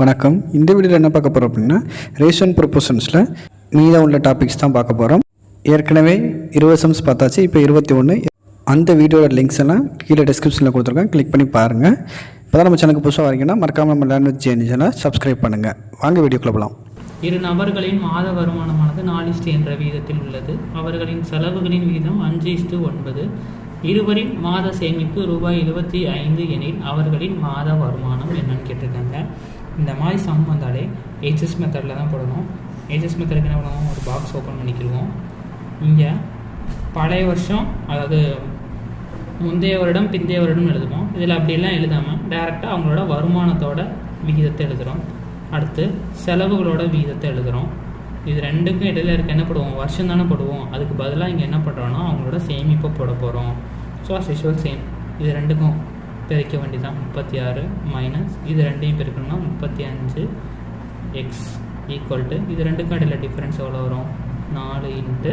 வணக்கம். இந்த வீடியோவில் என்ன பார்க்க போகிறோம் அப்படின்னா ரேஷன் ப்ரொபோஷன்ஸில் மீதம் உள்ள டாபிக்ஸ் தான் பார்க்க போகிறோம் ஏற்கனவே இருபது சம்ஸ் பார்த்தாச்சு இப்போ இருபத்தி ஒன்று அந்த வீடியோட லிங்க்ஸ் எல்லாம் கீழே டிஸ்கிரிப்ஷனில் கொடுத்துருக்கேன். கிளிக் பண்ணி பாருங்கள் இப்போ தான் நம்ம சேனலுக்கு புதுசாக வரீங்கன்னா மறக்காமல் நம்ம லாங்குவேஜ் ஜேர்னி சேனலை சப்ஸ்கிரைப் பண்ணுங்கள் வாங்க வீடியோக்குள்ள போகலாம் இரு நபர்களின் மாத வருமானமானது நாலு இஸ்டு என்ற வீதத்தில் உள்ளது. அவர்களின் செலவுகளின் வீதம் அஞ்சு இஸ்டு ஒன்பது. இருவரின் மாத சேமிப்பு ரூபாய் எழுபத்தி ஐந்து எனில் அவர்களின் மாத வருமானம் என்னன்னு கேட்டிருக்காங்க. இந்த மாதிரி சம் வந்தாலே ஹெச்எஸ் மெத்தடில் தான் போடணும். ஹெச்எஸ் மெத்தடுக்கு என்ன பண்ணுவோம் ஒரு பாக்ஸ் ஓப்பன் பண்ணிக்கிடுவோம் இங்கே பழைய வருஷம் அதாவது முந்தைய வருடம் பிந்தைய வருடம் எழுதுவோம். இதில் அப்படியெல்லாம் எழுதாமல் டேரெக்டாக அவங்களோட வருமானத்தோட விகிதத்தை எழுதுகிறோம் அடுத்து செலவுகளோட விகிதத்தை எழுதுகிறோம் இது ரெண்டுக்கும் இடையில இருக்க என்ன போடுவோம்? வருஷம் தானே போடுவோம். அதுக்கு பதிலாக இங்கே என்ன பண்ணுறோன்னா அவங்களோட சேமிப்பை போட போகிறோம் ஸோ அஸ் யூஷுவல் சேம் இது ரெண்டுக்கும். பெருக்க வேண்டியதான் முப்பத்தி ஆறு மைனஸ் இது ரெண்டையும் பெருக்கணும்னா முப்பத்தி அஞ்சு எக்ஸ் ஈக்குவல் டு இது ரெண்டுக்கும் இடையில டிஃப்ரென்ஸ் எவ்வளோ வரும்? நாலு இன்ட்டு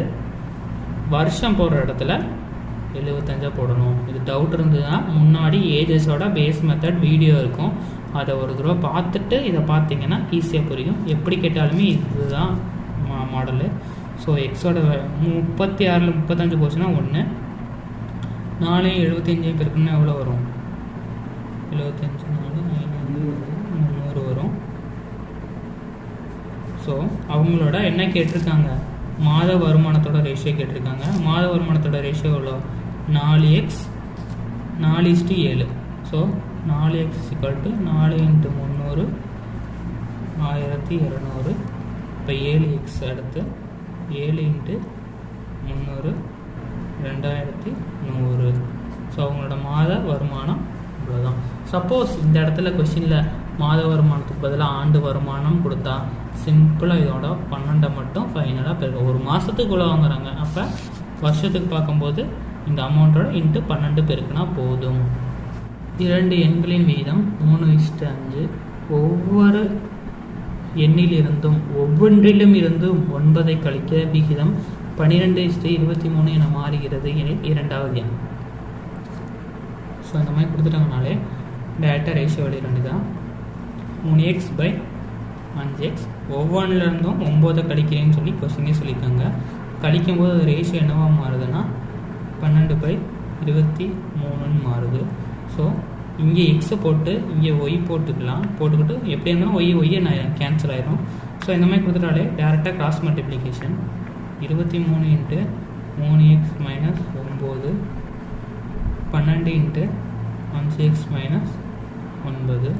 வருஷம் போடுற இடத்துல எழுபத்தஞ்சா போடணும். இது டவுட் இருந்ததுன்னா முன்னாடி ஏஜஸோட பேஸ் மெத்தட் வீடியோ இருக்கும். அதை ஒரு தடவை பார்த்துட்டு இதை பார்த்தீங்கன்னா ஈஸியாக புரியும். எப்படி கேட்டாலுமே இதுதான் மா மாடலு ஸோ எக்ஸோட முப்பத்தி ஆறில் முப்பத்தஞ்சு போச்சுன்னா ஒன்று நாலையும் எழுபத்தஞ்சு பேருக்குன்னா எவ்வளோ வரும்? எழுபத்தஞ்சு நாலு ஐநூறு முந்நூறு வரும். ஸோ அவங்களோட என்ன கேட்டிருக்காங்க? மாத வருமானத்தோட ரேஷியோ கேட்டிருக்காங்க. மாத வருமானத்தோட ரேஷியோ எவ்வளோ? நாலு எக்ஸ் நாலு இஸ்டு ஏழு. ஸோ நாலு எக்ஸ் இக்குவல் டு நாலு இன்ட்டு முந்நூறு ஆயிரத்தி இரநூறு. இப்போ ஏழு எக்ஸ் அடுத்து ஏழு இன்ட்டு முந்நூறு ரெண்டாயிரத்தி நூறு. ஸோ அவங்களோட மாத வருமானம் இவ்வளோதான். சப்போஸ் இந்த இடத்துல கொஷினில் மாத வருமானத்துக்கு பதிலாக ஆண்டு வருமானம் கொடுத்தா சிம்பிளாக இதோட பன்னெண்டை மட்டும் ஃபைனலாக பெருக்கும் ஒரு மாதத்துக்குள்ளே வாங்குறாங்க. அப்போ வருஷத்துக்கு பார்க்கும்போது இந்த அமௌண்ட்டோட இன்ட்டு பன்னெண்டு பெருக்குனா போதும். இரண்டு எண்களின் வீதம் மூணு இஷ்டு அஞ்சு. ஒவ்வொரு எண்ணிலிருந்தும் ஒவ்வொன்றிலும் இருந்தும் ஒன்பதை கழிக்க விகிதம் பன்னிரெண்டு இஷ்டு இருபத்தி மூணு என மாறுகிறது எனில் இரண்டாவது எண். ஸோ இந்த மாதிரி கொடுத்துட்டாங்கனாலே டேரெக்டாக ரேஷியோ ரெண்டு தான். மூணு எக்ஸ் பை அஞ்சு எக்ஸ் ஒவ்வொன்றிலிருந்தும் ஒம்போதை கழிக்கிறேன்னு சொல்லி கொஸ்டினே சொல்லியிருக்காங்க. கழிக்கும்போது அது ரேஷியோ என்னவா மாறுதுன்னா பன்னெண்டு பை இருபத்தி மூணுன்னு மாறுது. ஸோ இங்கே எக்ஸை போட்டு இங்கே ஒய் போட்டுக்கலாம். போட்டுக்கிட்டு எப்படி இருந்தாலும் ஒய் ஒய்யை நான் கேன்சல் ஆயிரும். ஸோ இந்த மாதிரி கொடுத்துட்டாலே டேரெக்டாக கிராஸ் மல்டிப்ளிகேஷன் இருபத்தி மூணு இன்ட்டு மூணு எக்ஸ் மைனஸ் ஒம்பது. பன்னெண்டு இன்ட்டு அஞ்சு எக்ஸ் மைனஸ் ஒன்பது.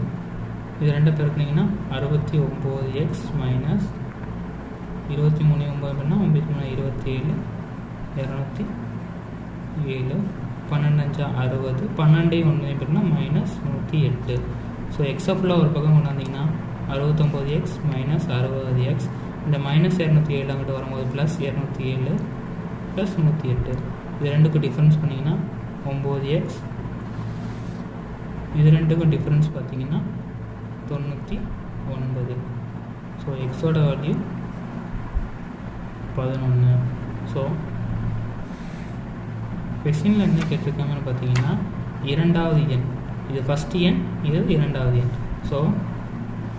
இது ரெண்டு பெருக்குனீங்கன்னா அறுபத்தி ஒம்பது எக்ஸ் மைனஸ் இருபத்தி மூணு ஒம்பது பண்ணால் ஒம்பத்தி மூணு இருபத்தி ஏழு இரநூத்தி ஏழு. பன்னெண்டு அறுபது. பன்னெண்டு ஒன்று எப்படின்னா மைனஸ் நூற்றி எட்டு. ஸோ எக்ஸப்பில் ஒரு பக்கம் கொண்டாந்தீங்கன்னா அறுபத்தொம்போது எக்ஸ் மைனஸ் அறுபது எக்ஸ் இந்த மைனஸ் இரநூத்தி ஏழு அங்கிட்டு வரும்போது ப்ளஸ் இரநூத்தி ஏழு ப்ளஸ் நூற்றி எட்டு. இது ரெண்டுக்கும் டிஃப்ரென்ஸ் பண்ணிங்கன்னா ஒம்பது எக்ஸ் இது ரெண்டுக்கும் டிஃப்ரென்ஸ் பார்த்தீங்கன்னா தொண்ணூற்றி ஒன்பது. ஸோ எக்ஸோட வேல்யூ பதினொன்று ஸோ கொஷினில் என்ன கேட்டிருக்காங்கன்னு பார்த்தீங்கன்னா இரண்டாவது எண். இது ஃபஸ்ட் எண் இது இரண்டாவது எண். ஸோ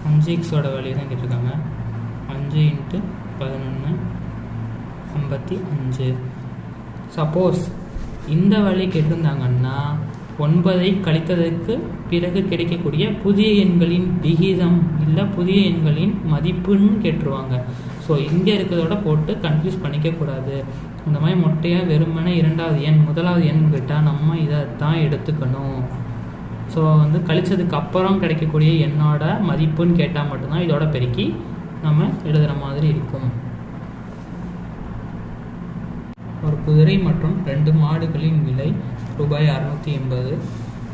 அஞ்சு எக்ஸோட வேல்யூ தான் கேட்டிருக்காங்க. அஞ்சு இன்ட்டு பதினொன்று ஐம்பத்தி அஞ்சு. சப்போஸ் இந்த வழி கேட்டிருந்தாங்கன்னா ஒன்பதை கழித்ததற்கு பிறகு கிடைக்கக்கூடிய புதிய எண்களின் விகிதம் இல்லை புதிய எண்களின் மதிப்புன்னு கேட்டுருவாங்க. ஸோ இங்கே இருக்கிறதோட போட்டு கன்ஃபியூஸ் பண்ணிக்கக்கூடாது. இந்த மாதிரி மொட்டையாக வெறுமனே இரண்டாவது எண் முதலாவது எண் கேட்டால் நம்ம இதை தான் எடுத்துக்கணும். ஸோ வந்து கழிச்சதுக்கு அப்புறம் கிடைக்கக்கூடிய எண்ணோட மதிப்புன்னு கேட்டால் மட்டும்தான் இதோட பெருக்கி நம்ம எழுதுகிற மாதிரி இருக்கும். ஒரு குதிரை மற்றும் ரெண்டு மாடுகளின் விலை ரூபாய் அறுநூற்றி எண்பது.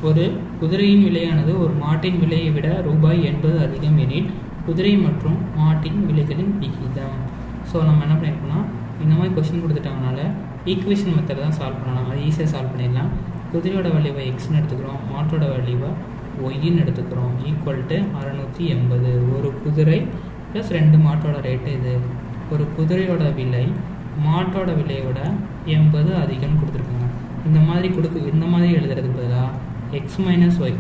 ஒரு குதிரையின் விலையானது ஒரு மாட்டின் விலையை விட ரூபாய் எண்பது அதிகம் எனில் குதிரை மற்றும் மாட்டின் விலைகளின் விகிதம். ஸோ நம்ம என்ன பண்ணியிருக்கோம்னா இந்த மாதிரி கொஸ்டின் கொடுத்துட்டாங்கனால ஈக்குவேஷன் மெத்தட் தான் சால்வ் பண்ணலாம். அது ஈஸியாக சால்வ் பண்ணிடலாம். குதிரையோட வலிவை எக்ஸ்னு எடுத்துக்கிறோம். மாட்டோட வலிவை ஒய்ன்னு எடுத்துக்கிறோம். ஈக்குவல் டு அறநூற்றி எண்பது. ஒரு குதிரை ப்ளஸ் ரெண்டு மாட்டோட ரேட்டு இது ஒரு குதிரையோட விலை மாட்டோட விலையை விட எண்பது அதிகம்னு கொடுத்துருக்கோம் இந்த மாதிரி கொடுக்க இந்த மாதிரி எழுதுறதுக்கு பதிலாக எக்ஸ் மைனஸ் ஒய்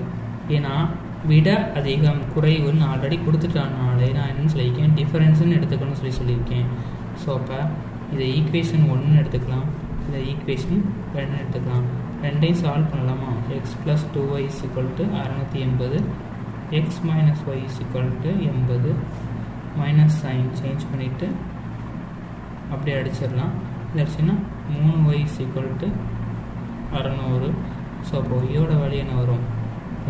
ஏன்னா விட அதிகம் குறைவுன்னு ஆல்ரெடி கொடுத்துட்டனாலே நான் என்னன்னு சொல்லியிருக்கேன்? டிஃபரன்ஸ்னு எடுத்துக்கணும்னு சொல்லி சொல்லியிருக்கேன். ஸோ அப்போ இதை ஈக்குவேஷன் ஒன்று எடுத்துக்கலாம். இதை ஈக்குவேஷன் ரெண்டு எடுத்துக்கலாம். ரெண்டையும் சால்வ் பண்ணலாமா? X plus two y equal to அறநூற்றி எண்பது. X minus y equal to எண்பது. மைனஸ் சைன் சேஞ்ச் பண்ணிவிட்டு அப்படியே அடிச்சிடலாம். இது அடிச்சுன்னா மூணு ஒய் ஈக்குவல் டு அறநூறு. ஸோ அப்போ ஒய்யோட வேல்யூ என்ன வரும்?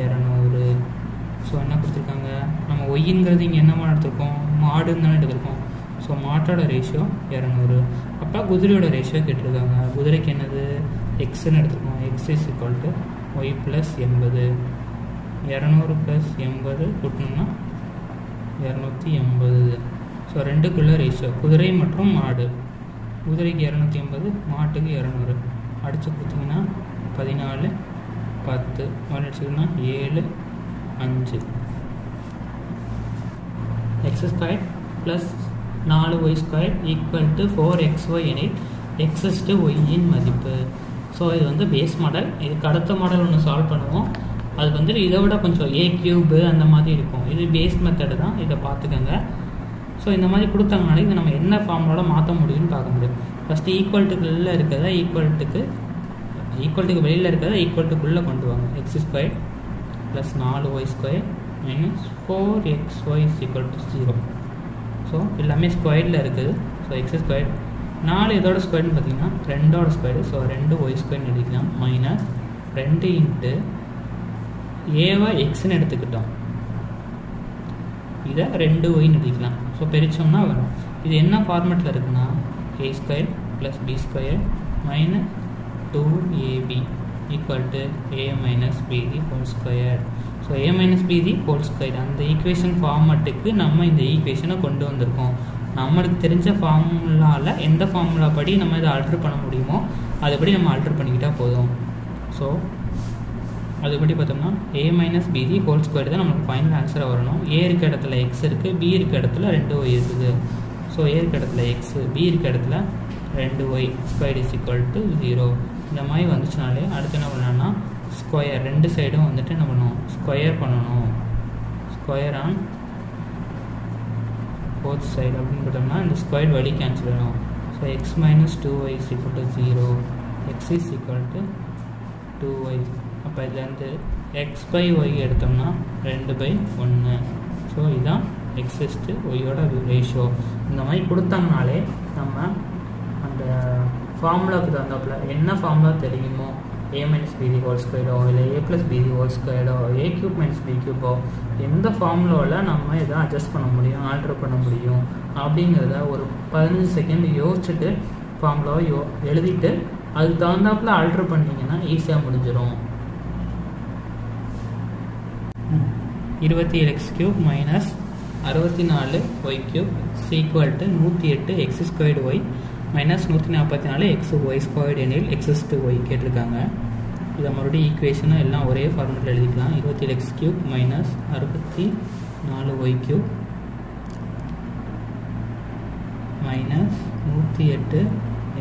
இரநூறு. ஸோ என்ன கொடுத்துருக்காங்க? நம்ம ஒய்ங்கிறது இங்கே என்னமா எடுத்திருக்கோம்? மாடுன்னு தானே எடுத்திருக்கோம். ஸோ மாட்டோட ரேஷியோ இரநூறு. அப்போ குதிரையோட ரேஷியோ கேட்டிருக்காங்க. குதிரைக்கு என்னது? எக்ஸ்ன்னு எடுத்துருக்கோம். X is equal to y plus எண்பது. இரநூறு ப்ளஸ் எண்பது கூட்டணும்னா இரநூத்தி எண்பது. ஸோ ரெண்டுக்குள்ள ரேஷியோ குதிரை மற்றும் மாடு. குதிரைக்கு இரநூத்தி எண்பது மாட்டுக்கு இரநூறு. அடித்து கொடுத்தீங்கன்னா பதினாலு பத்து அடிச்சிங்கன்னா ஏழு அஞ்சு. எக்ஸ் ஸ்கொயர் ப்ளஸ் நாலு y square equal to four x y எனில் எக்ஸஸ் டு ஒய்யின் மதிப்பு. ஸோ இது வந்து பேஸ் மாடல் இதுக்கு அடுத்த மாடல் ஒன்று சால்வ் பண்ணுவோம். அது வந்து இதை விட கொஞ்சம் ஏ கியூபு அந்த மாதிரி இருக்கும். இது பேஸ் மெத்தடு தான். இதை பார்த்துக்கோங்க. ஸோ இந்த மாதிரி கொடுத்தாங்கனாலே இதை நம்ம என்ன ஃபார்மோட மாற்ற முடியும்னு பார்க்க முடியும். ஃபஸ்ட்டு ஈக்குவல்ட்டுக்குள்ளே இருக்கிறத ஈக்குவல்ட்டுக்கு ஈக்குவல்ட்டுக்கு வெளியில் இருக்கிறத ஈக்குவல்ட்டுக்குள்ளே கொண்டு வாங்க. எக்ஸ் ஸ்கொயர் ப்ளஸ் நாலு y square minus four x y equal to zero so எல்லாமே ஸ்கொயரில் இருக்குது. ஸோ எக்ஸ் ஸ்கொயர் நாலு இதோட ஸ்கொயர்னு பார்த்தீங்கன்னா ரெண்டோட ஸ்கொயர் ஸோ ரெண்டு ஒய் ஸ்கொயர்னு எடுக்கலாம் மைனஸ் ரெண்டு இன்ட்டு ஏவா எக்ஸ்ன்னு எடுத்துக்கிட்டோம். இதை ரெண்டு ஒய்னு எடுக்கலாம் ஸோ பிரித்தோம்னா வரும். இது என்ன ஃபார்மேட்டில் இருக்குன்னா a square plus b square minus two ab equal to a minus b the whole square so a minus b the whole square அந்த ஈக்குவேஷன் ஃபார்மட்டுக்கு நம்ம இந்த ஈக்குவேஷனை கொண்டு வந்திருக்கோம். நம்மளுக்கு தெரிஞ்ச ஃபார்முலாவில் எந்த ஃபார்முலா படி நம்ம இதை ஆல்ட்ரு பண்ண முடியுமோ அதுபடி நம்ம ஆல்ட்ரு பண்ணிக்கிட்டால் போதும். ஸோ அதுபடி பார்த்தோம்னா a minus b the whole square தான் நம்மளுக்கு ஃபைனல் ஆன்சராக வரணும். ஏ இருக்க இடத்துல எக்ஸ் இருக்குது பி இருக்க இடத்துல ரெண்டு ஒய் இருக்குது. ஸோ ஏ இருக்க இடத்துல எக்ஸ் பி இருக்க இடத்துல ரெண்டு y square is equal to zero இந்த மாதிரி வந்துச்சுனாலே அடுத்து என்ன பண்ணலாம்னா ஸ்கொயர் ரெண்டு சைடும் வந்துட்டு என்ன பண்ணணும்? ஸ்கொயர் பண்ணணும். ஸ்கொயர் ஆன் போத் சைடு அப்படின்னு பார்த்தோம்னா இந்த ஸ்கொயர் வழி கேன்சல் ஆகும் so x minus two y is equal to zero x is equal to two y அப்போ இதுலேருந்து எக்ஸ் பை ஒய் எடுத்தோம்னா ரெண்டு பை ஒன்று ஸோ இதுதான் எக்ஸிஸ்ட்டு ஒய்யோட ரேஷியோ இந்த மாதிரி கொடுத்தாங்கனாலே நம்ம அந்த ஃபார்முலாவுக்கு தகுந்தாப்புல என்ன ஃபார்முலா தெரியுமோ? ஏ மைனஸ் பிதி ஹோல் ஸ்கொயரோ இல்லை a plus b the whole ஸ்கொயரோ a cube minus b கியூபோ எந்த ஃபார்முலாவில் நம்ம இதை அட்ஜஸ்ட் பண்ண முடியும் ஆல்டர் பண்ண முடியும்? அப்படிங்கிறத ஒரு பதினஞ்சு செகண்ட் யோசிச்சுட்டு ஃபார்முலாவை யோ எழுதிட்டு அதுக்கு தகுந்தாப்புல ஆல்ட்ரு பண்ணிங்கன்னா ஈஸியாக முடிஞ்சிடும் இருபத்தி ஏழு எக்ஸ் கியூப் மைனஸ் அறுபத்தி நாலு ஒய் கியூப் சீக்குவல் டு நூற்றி எட்டு எக்ஸ் ஸ்கொயர்டு ஒய் மைனஸ் நூற்றி நாற்பத்தி நாலு எக்ஸ் ஒய் ஸ்கொயர்டு எனில் எக்ஸஸ் டு ஒய் கேட்டிருக்காங்க. இதை மறுபடியும் ஈக்குவேஷனும் எல்லாம் ஒரே ஃபார்மெட்டில் எழுதிக்கலாம். இருபத்தி ஏழு எக்ஸ் கியூப் மைனஸ் அறுபத்தி நாலு ஒய் கியூப் மைனஸ் நூற்றி எட்டு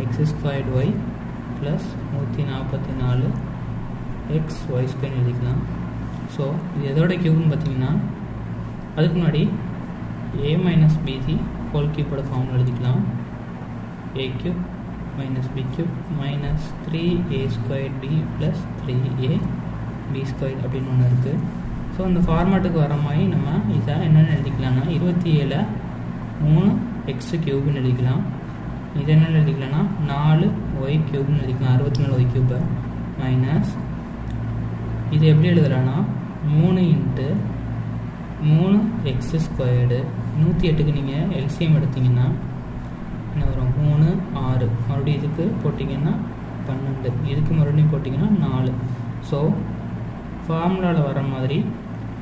எக்ஸ் ஸ்கொயர்டு ஒய் ப்ளஸ் நூற்றி நாற்பத்தி நாலு எக்ஸ் ஒய் ஸ்கொயர் எழுதிக்கலாம். ஸோ இது எதோட கியூப்னு பார்த்தீங்கன்னா அதுக்கு முன்னாடி a minus b the whole கியூப்போட formula எழுதிக்கலாம் a cube minus b cube minus three a square b plus three a b square அப்படின்னு ஒன்று இருக்குது ஸோ இந்த ஃபார்மேட்டுக்கு வர மாதிரி நம்ம இதை என்னென்னு எழுதிக்கலாம்னா இருபத்தி ஏழை மூணு எக்ஸ் கியூப்னு எழுதிக்கலாம். இது என்னென்னு எழுதிக்கலாம்னா நாலு ஒய் கியூப்னு எழுதிக்கலாம். அறுபத்தி நாலு ஒய் கியூப்பை மைனஸ் இது எப்படி எழுதலாம்னா மூணு இன்ட்டு மூணு எக்ஸ் ஸ்கொயர்டு நூற்றி எட்டுக்கு நீங்கள் எல்சிஎம் எடுத்தீங்கன்னா என்ன வரும்? மூணு ஆறு. மறுபடியும் இதுக்கு போட்டிங்கன்னா பன்னெண்டு. இதுக்கு மறுபடியும் போட்டிங்கன்னா நாலு. ஸோ ஃபார்முலாவில் வர மாதிரி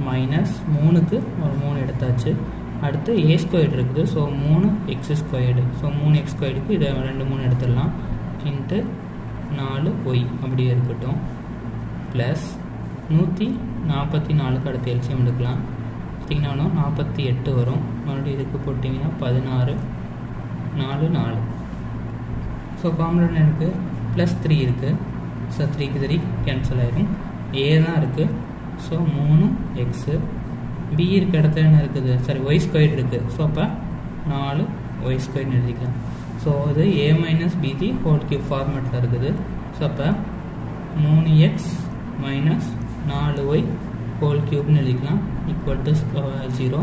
மைனஸ் மூணுக்கு ஒரு மூணு எடுத்தாச்சு. அடுத்து ஏ ஸ்கொயர்டு இருக்குது. ஸோ மூணு எக்ஸ் ஸ்கொயர்டு ஸோ மூணு எக்ஸ் ஸ்கொயர்டுக்கு இதை ரெண்டு மூணு எடுத்துடலாம். இன்ட்டு நாலு ஒய் அப்படியே இருக்கட்டும். ப்ளஸ் நூற்றி நாற்பத்தி நாலுக்கு அடுத்து எல்சியம் எடுக்கலாம். பார்த்தீங்கன்னா நாற்பத்தி எட்டு வரும். மறுபடியும் இதுக்கு போட்டிங்கன்னா பதினாறு நாலு நாலு. ஸோ ஃபார்முலா இருக்குது ப்ளஸ் த்ரீ இருக்குது ஸோ த்ரீக்கு த்ரீ கேன்சல் ஆயிரும். ஏ தான் இருக்குது ஸோ மூணு எக்ஸு பி இருக்க இடத்துல என்ன இருக்குது? சாரி ஒய் ஸ்கொயர் இருக்குது ஸோ அப்போ நாலு ஒய் ஸ்கொயர்னு எழுதிக்கலாம். ஸோ இது a minus b the whole cube ஃபார்மேட்டில் இருக்குது. ஸோ அப்போ மூணு எக்ஸ் மைனஸ் நாலு ஒய் ஹோல் கியூப்னு எழுதிக்கலாம். ஈக்குவல் டு ஜீரோ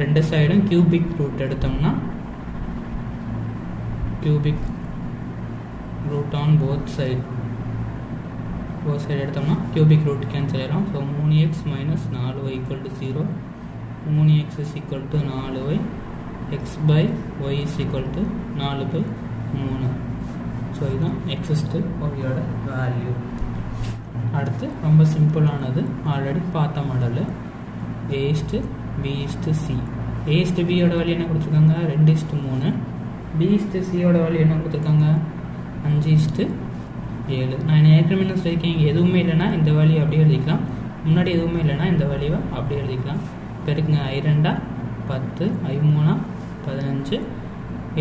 ரெண்டு சைடும் கியூபிக் ரூட் எடுத்தோம்னா cubic root on both side both side எடுத்தோம்னா கியூபிக் ரூட் கேன்சல் ஆகிடும் ஸோ மூணு எக்ஸ் மைனஸ் நாலு ஒய் ஈக்குவல் டு ஜீரோ மூணு எக்ஸ் இஸ் ஈக்குவல் டு நாலு y x by Y is equal to நாலு பை மூணு. So இதுதான் எக்ஸஸ்ட்டு ஒய்யோட வேல்யூ அடுத்து ரொம்ப சிம்பிளானது ஆல்ரெடி பார்த்த model A is to B is to C A is to பியோட வேல்யூ என்ன கொடுத்துருக்காங்க? ரெண்டு இஸ்ட்டு மூணு. பி இஸ்ட்டு சியோட வேல்யூ என்ன கொடுத்துருக்காங்க? அஞ்சு இஸ்ட்டு ஏழு. நான் ஏற்கனவே என்ன சொல்லியிருக்கேன் இங்கே எதுவுமே இல்லைன்னா இந்த வேல்யூ அப்படியே எழுதிக்கலாம். முன்னாடி எதுவுமே இல்லைன்னா இந்த வேல்யூவை அப்படியே எழுதிக்கலாம். பெருக்குங்க ஐ ரெண்டா? பத்து. ஐ மூணா? பதினஞ்சு.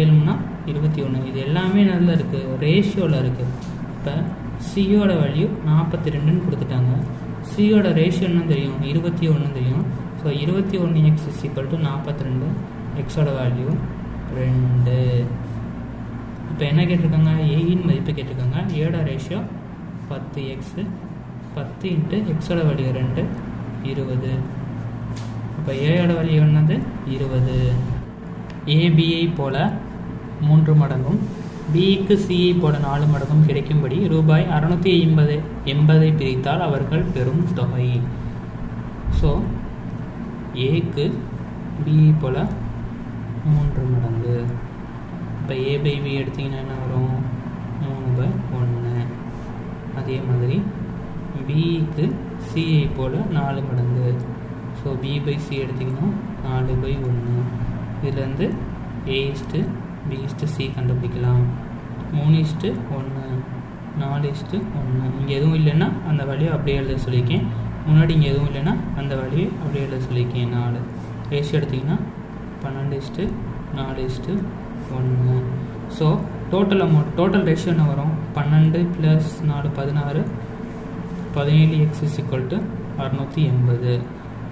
ஏழு மூணா? இருபத்தி ஒன்று இது எல்லாமே நல்லா இருக்குது ரேஷியோவில் இருக்குது இப்போ சியோட வேல்யூ நாற்பத்தி ரெண்டுன்னு கொடுத்துட்டாங்க. சியோட ரேஷியோ என்ன தெரியும்? இருபத்தி ஒன்று தெரியும். ஸோ இருபத்தி ஒன்று எக்ஸ் இஸ் ஈக்குவல் டு நாற்பத்தி ரெண்டு எக்ஸோட வேல்யூ ரெண்டு. இப்போ என்ன கேட்டிருக்காங்க? ஏயின் மதிப்பு கேட்டிருக்காங்க. ஏட ரேஷியோ பத்து எக்ஸு பத்து இன்ட்டு எக்ஸோட வேல்யூ ரெண்டு இருபது. இப்போ ஏயோட வேல்யூ என்னது? இருபது. ஏபிஐ போல மூன்று மடங்கும். பிக்கு சிஐ போல நாலு மடங்கும் கிடைக்கும்படி ரூபாய் அறுநூற்றி எண்பது எண்பதை பிரித்தால் அவர்கள் பெறும் தொகை. ஸோ ஏக்கு பிஇ போல் மூன்று மடங்கு. இப்போ ஏ பை பி எடுத்திங்கன்னா என்ன வரும்? மூணு பை ஒன்று அதே மாதிரி பிக்கு சிஐ போல் நாலு மடங்கு. ஸோ பி பை சி எடுத்திங்கன்னா நாலு பை ஒன்று இதுலேருந்து A is to is to B is to C கண்டுபிடிக்கலாம். மூணு இஸ்ட்டு ஒன்று நாலு இஸ்ட்டு ஒன்று இங்கே எதுவும் இல்லைன்னா அந்த வழியை அப்படியே எழுத சொல்லியிருக்கேன். முன்னாடி இங்கே எதுவும் இல்லைன்னா அந்த வேல்யூ அப்படியே எழுத சொல்லியிருக்கேன். நாலு. ரேஷியோ எடுத்திங்கன்னா பன்னெண்டு இஸ்ட்டு நாலு இஸ்ட்டு ஒன்று so total amount total ratio என்ன வரும்? பன்னெண்டு ப்ளஸ் நாலு பதினாறு. பதினேழு எக்ஸ் இஸ் ஈக்குவல் டு அறநூற்றி எண்பது.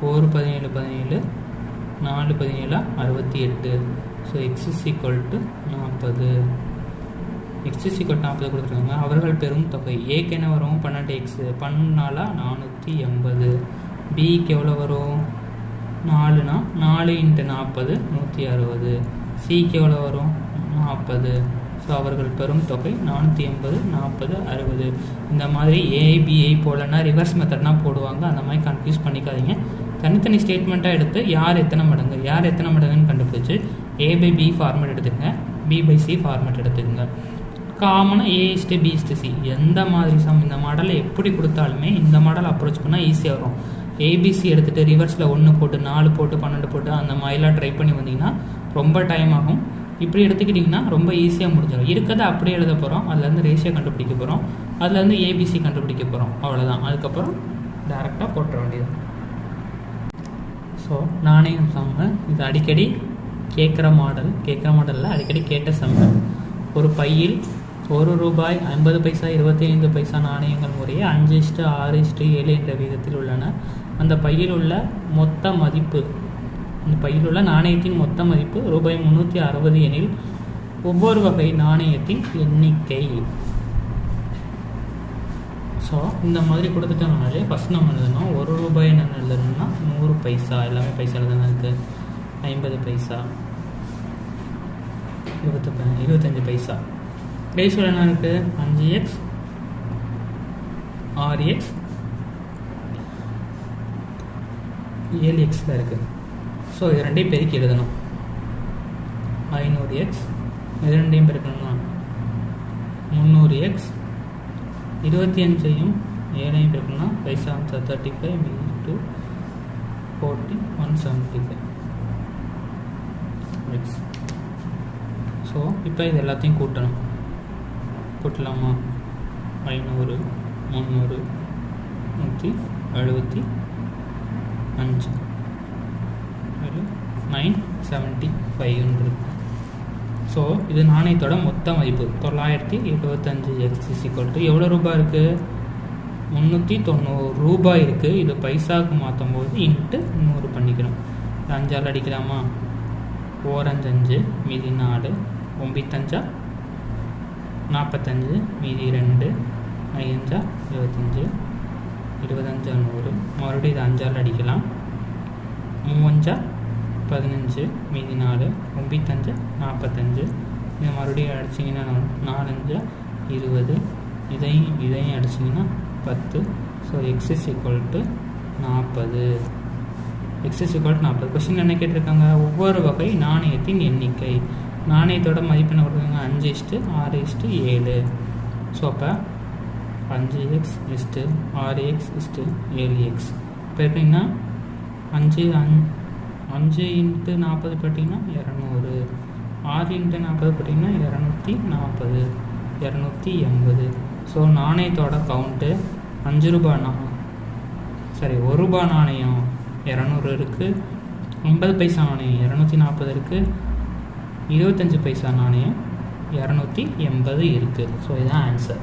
ஒரு பதினேழு பதினேழு. நாலு பதினேழு அறுபத்தி எட்டு. So X is equal to நாற்பது. எக்ஸ் இஸ் ஈக்குவல் நாற்பது கொடுத்துருக்காங்க. அவர்கள் பெரும் தொகை ஏக்கு என்ன வரும்? பன்னெண்டு எக்ஸு பன்னெண்டுனாலா நானூற்றி எண்பது. பிக்கு எவ்வளோ வரும்? நாலுனா? நாலு இன்ட்டு நாற்பது நூற்றி அறுபது. சிக்கு எவ்வளோ வரும்? நாற்பது. ஸோ அவர்கள் பெரும் தொகை நானூற்றி எண்பது நாற்பது அறுபது. இந்த மாதிரி ஏஐபிஐ போலன்னா ரிவர்ஸ் மெத்தட்னா போடுவாங்க. அந்த மாதிரி கன்ஃபியூஸ் பண்ணிக்காதீங்க. தனித்தனி ஸ்டேட்மெண்ட்டாக எடுத்து யார் எத்தனை மடங்கு யார் எத்தனை மடங்குன்னு கண்டுபிடிச்சு ஏ பை பி ஃபார்மேட் எடுத்துக்கங்க. பி பை சி ஃபார்மேட் எடுத்துக்கங்க. காமனாக A is to B is to C எந்த மாதிரி சம் இந்த மாடலை எப்படி கொடுத்தாலுமே இந்த மாடல் அப்ரோச் பண்ணால் ஈஸியாக வரும். ஏபிசி எடுத்துகிட்டு ரிவர்ஸில் ஒன்று போட்டு நாலு போட்டு பன்னெண்டு போட்டு அந்த மாதிரிலாம் ட்ரை பண்ணி வந்தீங்கன்னா ரொம்ப டைம் ஆகும். இப்படி எடுத்துக்கிட்டிங்கன்னா ரொம்ப ஈஸியாக முடிஞ்சிடும். இருக்கிறத அப்படியே எழுத போகிறோம் அதுலேருந்து ரேஷியோ கண்டுபிடிக்க போகிறோம் அதுலேருந்து ஏபிசி கண்டுபிடிக்க போகிறோம் அவ்வளோதான் அதுக்கப்புறம் டேரெக்டாக போட்டுற வேண்டியது ஸோ நாணயம் சம்மு இது அடிக்கடி கேட்குற மாடல் கேட்குற மாடலில் அடிக்கடி கேட்ட சம்மு ஒரு பையில் ஒரு ரூபாய் ஐம்பது பைசா இருபத்தி ஐந்து பைசா நாணயங்கள் முறையே அஞ்சு இஷ்டு ஆறு இஷ்டு ஏழு என்ற விகிதத்தில் உள்ளன. அந்த பையில் உள்ள மொத்த மதிப்பு அந்த பையில் உள்ள நாணயத்தின் மொத்த மதிப்பு ரூபாய் முந்நூற்றி அறுபது எனில் ஒவ்வொரு வகை நாணயத்தின் எண்ணிக்கை. ஸோ இந்த மாதிரி கொடுத்துட்டோம்னாலே ஃபஸ்ட் நம்ம எழுதணும். ஒரு ரூபாய் என்ன எழுதணும்னா நூறு பைசா எல்லாமே பைசாவில் தானே இருக்குது ஐம்பது பைசா இருபத்து இருபத்தஞ்சி பைசா. ரேஷியோ என்ன இருக்குது அஞ்சு எக்ஸ் ஆறு எக்ஸ் ஏழு எக்ஸில் இருக்குது ஸோ இது ரெண்டையும் பெருக்கி எழுதணும். ஐநூறு எக்ஸ் இது ரெண்டையும் பெருக்கணும்னா முந்நூறு எக்ஸ் இருபத்தி அஞ்சையும் ஏழையும் பெருக்கணும்னா five seven thirty five two forty one seventy five X so இப்போ இது எல்லாத்தையும் கூட்டணும். கூட்டலாமா? ஐநூறு முந்நூறு நூற்றி எழுபத்தி அஞ்சு. நைன் செவன்ட்டி ஃபைவ்ன்றது ஸோ இது நாணயத்தோட மொத்த மதிப்பு. தொள்ளாயிரத்தி எழுபத்தஞ்சு எக்ஸ் இக்குவல் டு எவ்வளோ ரூபாய் இருக்குது முந்நூற்றி தொண்ணூறு ரூபாய் இருக்குது இது பைசாவுக்கு மாற்றும் போது இன்ட்டு நூறு பண்ணிக்கணும் அஞ்சால் அடிக்கலாமா? ஓரஞ்சஞ்சு மீதி நாலு ஒம்பித்தஞ்சா? நாற்பத்தஞ்சு மீதி ரெண்டு ஐயஞ்சா இருபத்தஞ்சு இருபத்தஞ்சா நூறு. மறுபடியும் இது அஞ்சால் அடிக்கலாம். மூவஞ்சா பதினஞ்சு மீதி நாலு ஒம்பித்தஞ்சு நாற்பத்தஞ்சு. இதை மறுபடியும் அடிச்சிங்கன்னா நாலஞ்சா இருபது. இதையும் இதையும் அடிச்சிங்கன்னா பத்து. So X is equal to நாற்பது. எக்ஸ் இஸ் ஈக்குவல் டு நாற்பது. கொஸ்டின் என்ன கேட்டிருக்காங்க? ஒவ்வொரு வகை நாணயத்தின் எண்ணிக்கை. நாணயத்தோட மதிப்பு என்ன கொடுத்துருக்காங்க அஞ்சு இஸ்ட்டு ஆறு இஸ்ட்டு ஏழு. ஸோ அப்போ அஞ்சு எக்ஸ் இஷ்டு ஆறு எக்ஸ் இஸ்ட்டு ஏழு எக்ஸ் இப்போ எப்படின்னா அஞ்சு அஞ் அஞ்சு இன்ட்டு நாற்பது போட்டிங்கன்னா இரநூறு. ஆறு இன்ட்டு நாற்பது போட்டிங்கன்னா இரநூத்தி நாற்பது இரநூத்தி எண்பது. ஸோ நாணயத்தோட கவுண்ட்டு அஞ்சு ரூபா நா சரி ஒரு ரூபா நாணயம் இரநூறு இருக்குது ஐம்பது பைசா நாணயம் இரநூத்தி நாற்பது இருக்குது இருபத்தஞ்சி பைசா நாணயம் இரநூத்தி எண்பது இருக்குது ஸோ இதுதான் ஆன்சர்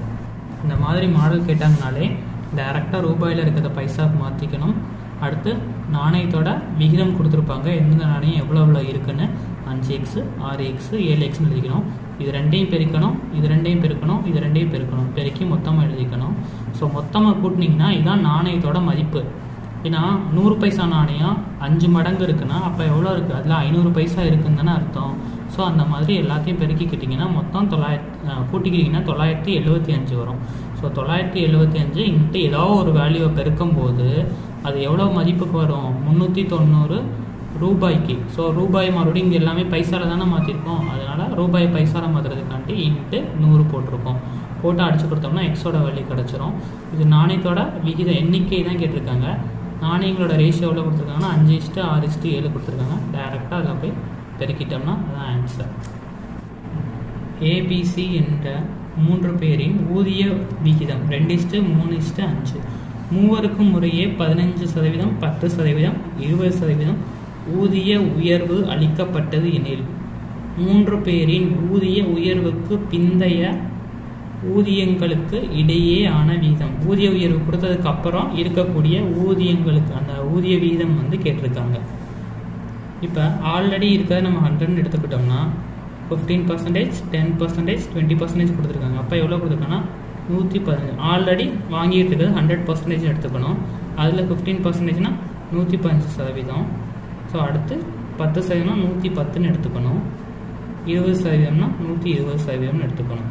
இந்த மாதிரி மாடல் கேட்டாங்கனாலே டைரெக்டாக ரூபாயில் இருக்கிறத பைசாவுக்கு மாற்றிக்கணும் அடுத்து நாணயத்தோட விகிதம் கொடுத்துருப்பாங்க. எந்தெந்த நாணயம் எவ்வளோ எவ்வளோ இருக்குன்னு அஞ்சு எக்ஸு ஆறு எக்ஸு ஏழு எக்ஸ்னு எழுதிக்கணும். இது ரெண்டையும் பெருக்கணும் இது ரெண்டையும் பெருக்கணும் இது ரெண்டையும் பெருக்கணும். பெருக்கி மொத்தமாக எழுதிக்கணும். ஸோ மொத்தமாக கூட்டினீங்கன்னா இதுதான் நாணயத்தோட மதிப்பு. ஏன்னா நூறு பைசா நாணயம் அஞ்சு மடங்கு இருக்குன்னா அப்போ எவ்வளோ இருக்குது அதில் ஐநூறு பைசா இருக்குன்னு தானே அர்த்தம். ஸோ அந்த மாதிரி எல்லாத்தையும் பெருக்கிக்கிட்டிங்கன்னா மொத்தம் தொள்ளாயிரத்தி கூட்டிக்கிட்டிங்கன்னா தொள்ளாயிரத்தி எழுபத்தி அஞ்சு வரும். ஸோ தொள்ளாயிரத்தி எழுபத்தி அஞ்சு இன்ட்டு ஏதோ ஒரு வேல்யூவை பெருக்கும்போது அது எவ்வளோ மதிப்புக்கு வரும்? முந்நூற்றி தொண்ணூறு ரூபாய்க்கு. ஸோ ரூபாய் மறுபடியும் இங்கே எல்லாமே பைசாவில் தானே மாற்றிருக்கோம் அதனால் ரூபாய் பைசாவில் மாற்றுறதுக்காண்டி இன்ட்டு நூறு போட்டிருக்கோம். போட்டு அடிச்சு கொடுத்தோம்னா எக்ஸோட வேல்யூ கிடச்சிரும். இது நாணயத்தோட விகித எண்ணிக்கை தான் கேட்டிருக்காங்க. நாணயங்களோட ரேஷியோ எவ்வளோ கொடுத்துருக்காங்கன்னா அஞ்சு இஷ்டு ஆறு இஷ்டு ஏழு கொடுத்துருக்காங்க. டேரெக்டாக அதில் போய் பெருக்கிட்டோம்னா அதுதான் ஆன்சர் ஏபிசி என்ற மூன்று பேரின் ஊதிய விகிதம் ரெண்டு இஸ்ட்டு மூணு இஸ்ட்டு அஞ்சு. மூவருக்கும் முறையே பதினஞ்சு சதவீதம் பத்து சதவீதம் இருபது சதவீதம் ஊதிய உயர்வு அளிக்கப்பட்டது எனில் மூன்று பேரின் ஊதிய உயர்வுக்கு பிந்தைய ஊதியங்களுக்கு இடையே ஆன வீதம் ஊதிய உயர்வு கொடுத்ததுக்கு அப்புறம் இருக்கக்கூடிய ஊதியங்களுக்கு அந்த ஊதிய வீதம் வந்து கேட்டிருக்காங்க. இப்போ ஆல்ரெடி இருக்கிறத நம்ம ஹண்ட்ரட்னு எடுத்துக்கிட்டோம்னா fifteen percentage ten percentage twenty percentage கொடுத்துருக்காங்க. அப்போ எவ்வளோ கொடுத்துருக்காங்கன்னா? நூற்றி பதினஞ்சு. ஆல்ரெடி வாங்கிட்டு இருக்கிறது ஹண்ட்ரட் பர்சன்டேஜ் எடுத்துக்கணும். அதில் ஃபிஃப்டீன் பர்சன்டேஜ்னா நூற்றி பதினஞ்சு சதவீதம். ஸோ அடுத்து பத்து சதவீதம்னா நூற்றி பத்துன்னு எடுத்துக்கணும். இருபது சதவீதம்னா நூற்றி இருபது சதவீதம்னு எடுத்துக்கணும்.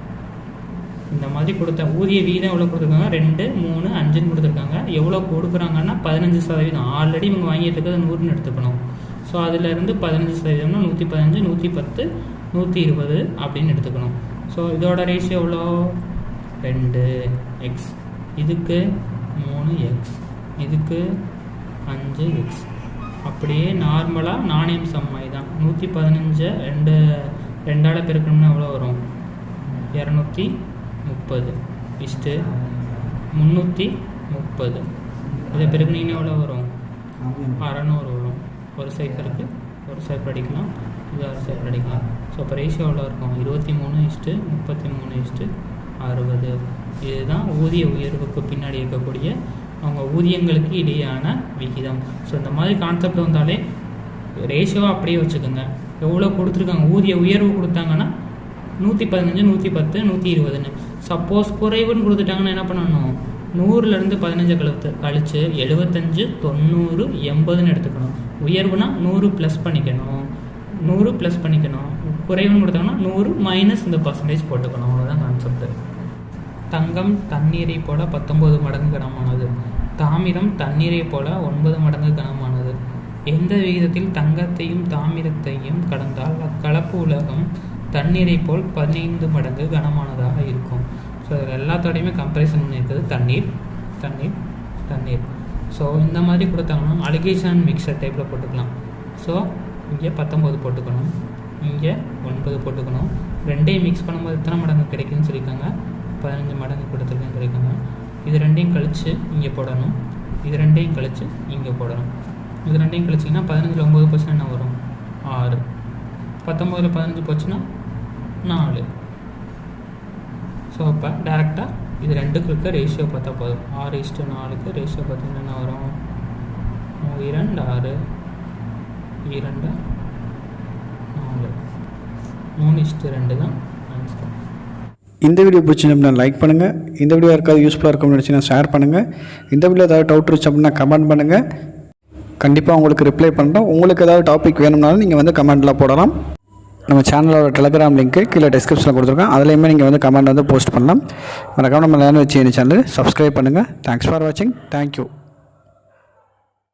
இந்த மாதிரி கொடுத்த ஊதிய வீதம் எவ்வளோ கொடுத்துருக்காங்க? ரெண்டு மூணு அஞ்சுன்னு கொடுத்துருக்காங்க. எவ்வளோ கொடுக்குறாங்கன்னா? பதினஞ்சு சதவீதம். ஆல்ரெடி இவங்க வாங்கிட்டு இருக்கிறது நூறுன்னு எடுத்துக்கணும். ஸோ அதிலேருந்து பதினஞ்சு சதவீதம்னா நூற்றி பதினஞ்சு நூற்றி பத்து நூற்றி இருபது அப்படின்னு எடுத்துக்கணும். ஸோ இதோட ரேஷியோ எவ்வளோ? ரெண்டு எக்ஸ் இதுக்கு மூணு எக்ஸ் இதுக்கு அஞ்சு எக்ஸ் அப்படியே நார்மலாக நாணயம் சம்மாய் தான் நூற்றி பதினஞ்சை ரெண்டு ரெண்டால் பெருக்கணும்னா எவ்வளோ வரும்? இரநூத்தி முப்பது. இஸ்ட்டு முந்நூற்றி முப்பது. இதை பெருக்குனீங்கன்னா எவ்வளோ வரும்? அறநூறு வரும். ஒரு சைஃபருக்கு ஒரு சைஃபர் அடிக்கலாம் இது ஆறு சைஃபர் அடிக்கலாம் ஸோ அப்போ ரேஷியோ எவ்வளோ இருக்கும்? இருபத்தி மூணு இஸ்ட்டு முப்பத்தி மூணு இஸ்ட்டு அறுபது. இதுதான் ஊதிய உயர்வுக்கு பின்னாடி இருக்கக்கூடிய அவங்க ஊதியங்களுக்கு இடையான விகிதம். ஸோ இந்த மாதிரி கான்செப்ட் வந்தாலே ரேஷியோவை அப்படியே வச்சுக்கோங்க. எவ்வளோ கொடுத்துருக்காங்க? ஊதிய உயர்வு கொடுத்தாங்கன்னா நூற்றி பதினஞ்சு நூற்றி பத்து நூற்றி இருபதுன்னு. சப்போஸ் குறைவுன்னு கொடுத்துட்டாங்கன்னா என்ன பண்ணணும்? நூறுலேருந்து பதினஞ்சு கழுத்து கழித்து எழுபத்தஞ்சு தொண்ணூறு எண்பதுன்னு எடுத்துக்கணும். உயர்வுனா நூறு ப்ளஸ் பண்ணிக்கணும். நூறு ப்ளஸ் பண்ணிக்கணும். குறைவுன்னு கொடுத்தாங்கன்னா நூறு மைனஸ் இந்த பர்சன்டேஜ் போட்டுக்கணும். அவ்வளோதான் கான்செப்ட் தங்கம் தண்ணீரை போல பத்தொம்போது மடங்கு கனமானது. தாமிரம் தண்ணீரை போல ஒன்பது மடங்கு கனமானது. எந்த விகிதத்தில் தங்கத்தையும் தாமிரத்தையும் கடந்தால் அக்கலப்பு உலகம் தண்ணீரை போல் பதினைந்து மடங்கு கனமானதாக இருக்கும். ஸோ இதில் எல்லாத்தோடையுமே கம்பேரிசன் பண்ணியிருக்கிறது தண்ணீர் தண்ணீர் தண்ணீர். ஸோ இந்த மாதிரி கொடுத்தாங்கன்னா அலிகேஷன் மிக்சர் டைப்பில் போட்டுக்கலாம். ஸோ இங்கே பத்தொம்போது போட்டுக்கணும். இங்கே ஒன்பது போட்டுக்கணும். ரெண்டையும் மிக்ஸ் பண்ணும்போது எத்தனை மடங்கு கிடைக்குன்னு சொல்லியிருக்காங்க. பதினஞ்சு மடங்கு கொடுத்துருக்குன்னு சொல்லியிருக்காங்க. இது ரெண்டையும் கழித்து இங்கே போடணும். இது ரெண்டையும் கழித்து இங்கே போடணும். இது ரெண்டையும் கழிச்சிங்கன்னா பதினஞ்சில் ஒம்பது பர்சன்ட் என்ன வரும்? ஆறு. பத்தொம்போதில் பதினஞ்சு போச்சுன்னா நாலு. ஸோ அப்போ டேரெக்டாக இது ரெண்டுக்கு இருக்க ரேஷியோ பார்த்தா போதும். ஆறு இஸ்ட்டு நாலுக்கு ரேஷியோ பார்த்தீங்கன்னா என்ன வரும்? இரண்டு ஆறு. இரண்டு நாலு. மூணு இஸ்ட்டு ரெண்டு தான் ஆன்சர் இந்த வீடியோ பிடிச்சிருந்தோம்னா லைக் பண்ணுங்கள் இந்த வீடியோ யாருக்காவது யூஸ்ஃபுல்லாக இருக்கும்னு நினச்சிங்கன்னா ஷேர் பண்ணுங்கள் இந்த வீடியோ ஏதாவது டவுட் இருந்துச்சு அப்படின்னா கமெண்ட் பண்ணுங்கள் கண்டிப்பாக உங்களுக்கு ரிப்ளை பண்ணுறோம் உங்களுக்கு ஏதாவது டாபிக் வேணும்னாலும் நீங்கள் வந்து கமெண்டில் போடலாம். நம்ம சேனலோட டெலிகிராம் லிங்க்கு கீழே டிஸ்கிரிப்ஷனில் கொடுத்துருக்கோம். அதுலேயுமே நீங்கள் வந்து கமெண்ட் வந்து போஸ்ட் பண்ணலாம். மறக்காம நம்ம லேன் வச்சு சேனல் சப்ஸ்கிரைப் பண்ணுங்கள் தேங்க்ஸ் ஃபார் வாட்சிங் தேங்க்யூ